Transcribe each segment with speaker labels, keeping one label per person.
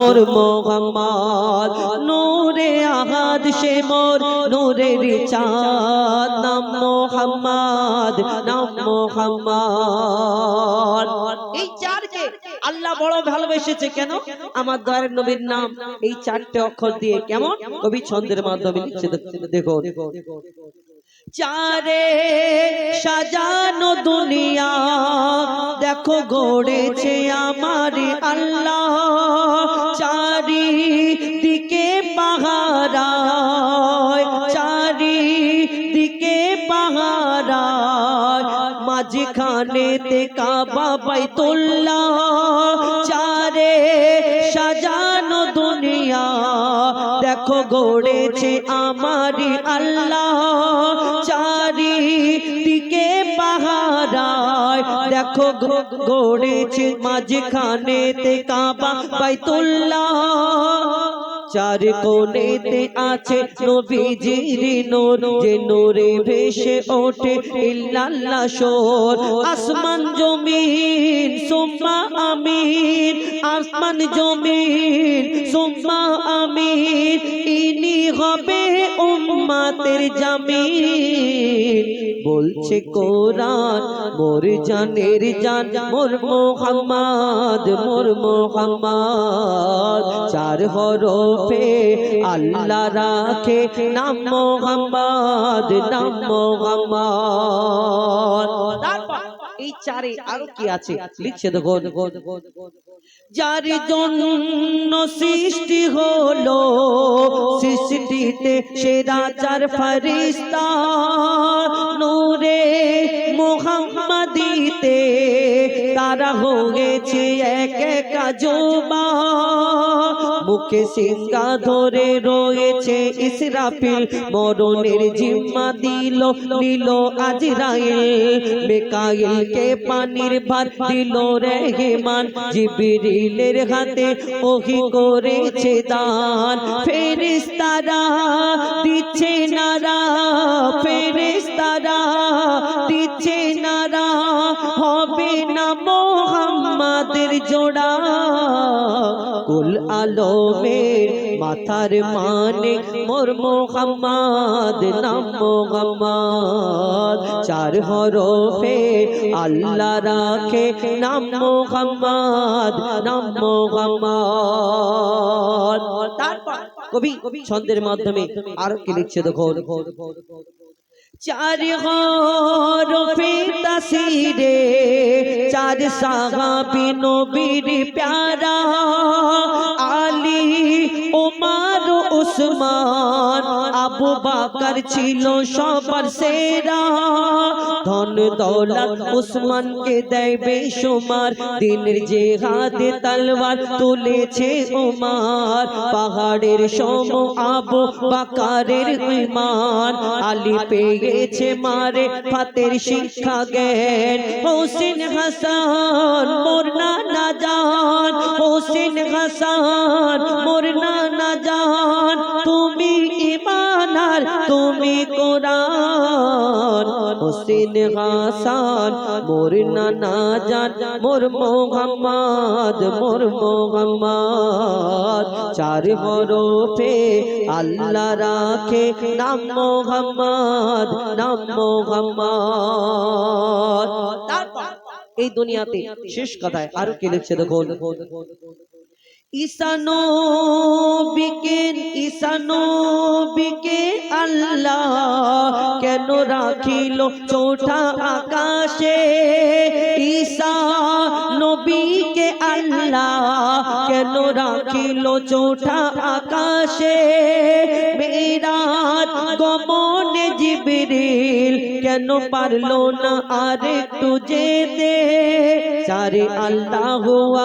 Speaker 1: মোর মোহাম্মদ, নূরে আহাদ সে মোর নূরের চাঁদ। নাম মোহাম্মদ নাম মোহাম্মদ। এই চারকে আল্লাহ বড় ভালোবেসেছে কেন? আমার দয়ার নবীর নাম এই চারটে অক্ষর দিয়ে কেমন? কবি ছন্দের মাধ্যমে লিখছে। দেখো চারে সাজানো দুনিয়া, দেখো গড়েছে আমার আল্লাহ। চারি দিকে পাহারায় চারি দিকে পাহারায় মাঝখানেতে কাবা তোল্লা। চারে সাজানো দুনিয়া, দেখো গড়েছে আমারি আল্লাহ। দেখো গড়েছে গড়েছে মাঝখানেতে কাবা বাইতুল্লাহ। চার কোণেতে আছে নবীজির নূর, যে নূরে ভেসে ওঠে ইল্লাল্লাহ শোর। আসমান জমিন সুম্মা আমিন, আসমান জমিন, সুম্মা আমিন, ইনি হবে উম্মাতের জামিন। বলছে কোরআন, মোর জানের জান, মোর মোহাম্মদ মোর মোহাম্মদ। চার হরফে আল্লাহ রাখে, নাম মোহাম্মদ নাম মোহাম্মদ। এই চারে আরও কি আছে? লিখছে দেখো যার জন্য সৃষ্টি হলো সৃষ্টিতে সেরা চার ফরিস্তা নূরে মোহাম্মদিতে তারা হয়েছে এক এক জোবা মুখে সিঙ্গা ধরে রয়েছে ইসরাফিল। মরণের জিম্মা দিল, নিল আজরাইল। মেকাইলকে পানির ভাত দিল রেহমান। জিবরিলের হাতে ওহি করেছে দান। ফেরেশতারা দিচ্ছে নারা, ফেরেশতারা আলমের মাথার মানে মোর মোহাম্মদ, নাম মোহাম্মদ। চার হরফে আল্লাহ রাখে, নাম মোহাম্মদ নাম মোহাম্মদ। তারপর কবি ছন্দের মাধ্যমে আর কি লিখছে দেখো চার হরফে তাসিরে, চার সাহাবি নবীর প্যারা ওমার উসমান আবু বাকর ছিল সবার সেরা। ধন দৌলত উসমানকে দেয় বেশুমার, দিনের যে হাতে তলবার তুলেছে উমার পাহাড়ের সম আবু বাকারের ইমান আলী পেয়েছে মারে ফাতের শিক্ষা জ্ঞান। হোসেন হাসান, মোর নানা জান হোসেন হাসান, মোর তুমি কোরআন, হোসেন হাসান, মোর নানা জান, মোর মোহাম্মদ মোর মোহাম্মদ। চার হরফে আল্লাহ রাখে, নাম মোহাম্মদ নাম মোহাম্মদ। এই দুনিয়াতে শেষ কথায় আরও কি লিখছে দেখো ঈশানো বিকেন ঈশানো বিকে আল্লাহ কেন রাখিল চোঠা আকাশে? ঈশা নবীকে আল্লাহ কেন রাখিল চোঠা আকাশে? মেরাত গমনে জিবরিল কেন পারল না? আর একটু যেতে চারে আল্লাহ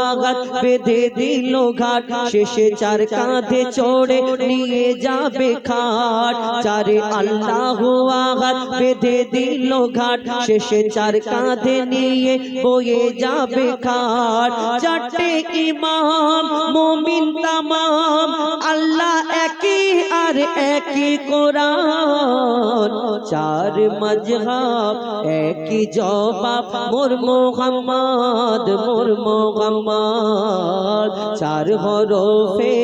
Speaker 1: আঘাত বেঁধে দিল ঘাট। শেষে চার কাঁধে চড়ে নিয়ে যাবে খাট। চারে আল্লাহ আঘাত বেঁধে দিল ঘাট। শেষে চার কাঁধে নিয়ে বয়ে যাবে খাট। চারটে ইমাম, মমিন তামাম, আল্লাহ আর একই কোরআন, চার মজহাব, একই জবাব, মোর মোহাম্মদ মোর মোহাম্মদ। চার হরফে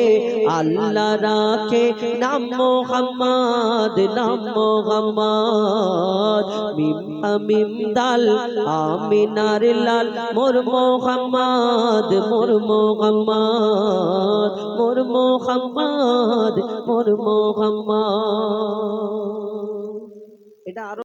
Speaker 1: আল্লাহ রাখে, নাম মোহাম্মদ নাম মোহাম্মদ। মিম আমিম দাল, আমিনার লাল, মোর মোহাম্মদ মোর মোহাম্মদ মোর মোহাম্মদ, মোর মোহাম্মদ এটা আরও